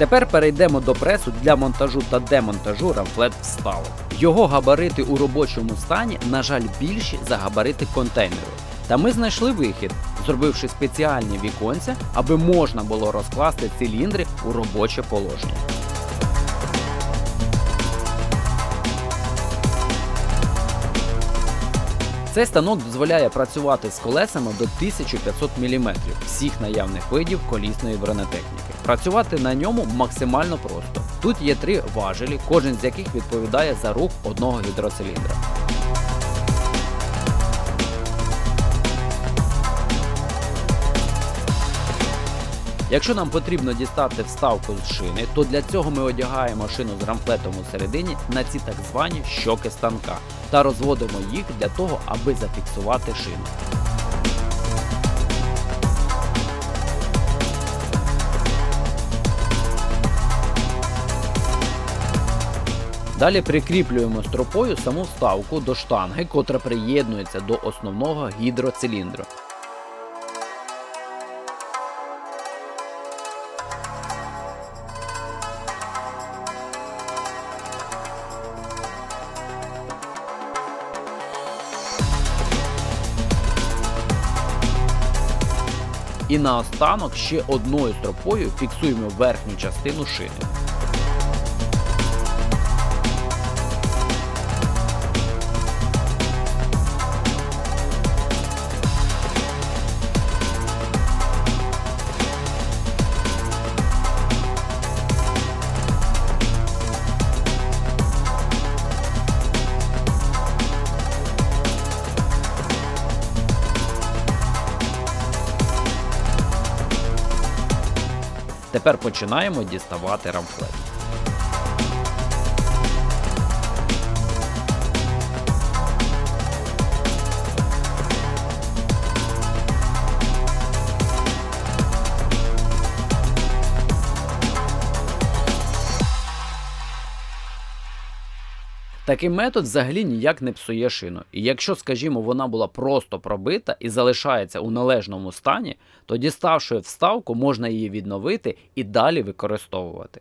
Тепер перейдемо до пресу для монтажу та демонтажу рамфлет вставок. Його габарити у робочому стані, на жаль, більші за габарити контейнеру. Та ми знайшли вихід, зробивши спеціальні віконця, аби можна було розкласти циліндри у робоче положення. Цей станок дозволяє працювати з колесами до 1500 мм всіх наявних видів колісної бронетехніки. Працювати на ньому максимально просто. Тут є три важелі, кожен з яких відповідає за рух одного гідроциліндра. Якщо нам потрібно дістати вставку з шини, то для цього ми одягаємо шину з рамплетом у середині на ці так звані щоки станка та розводимо їх для того, аби зафіксувати шину. Далі прикріплюємо стропою саму вставку до штанги, котра приєднується до основного гідроциліндру. І наостанок ще одною стропою фіксуємо верхню частину шини. Тепер починаємо діставати рамфлет. Такий метод взагалі ніяк не псує шину. І якщо, скажімо, вона була просто пробита і залишається у належному стані, то діставши вставку, можна її відновити і далі використовувати.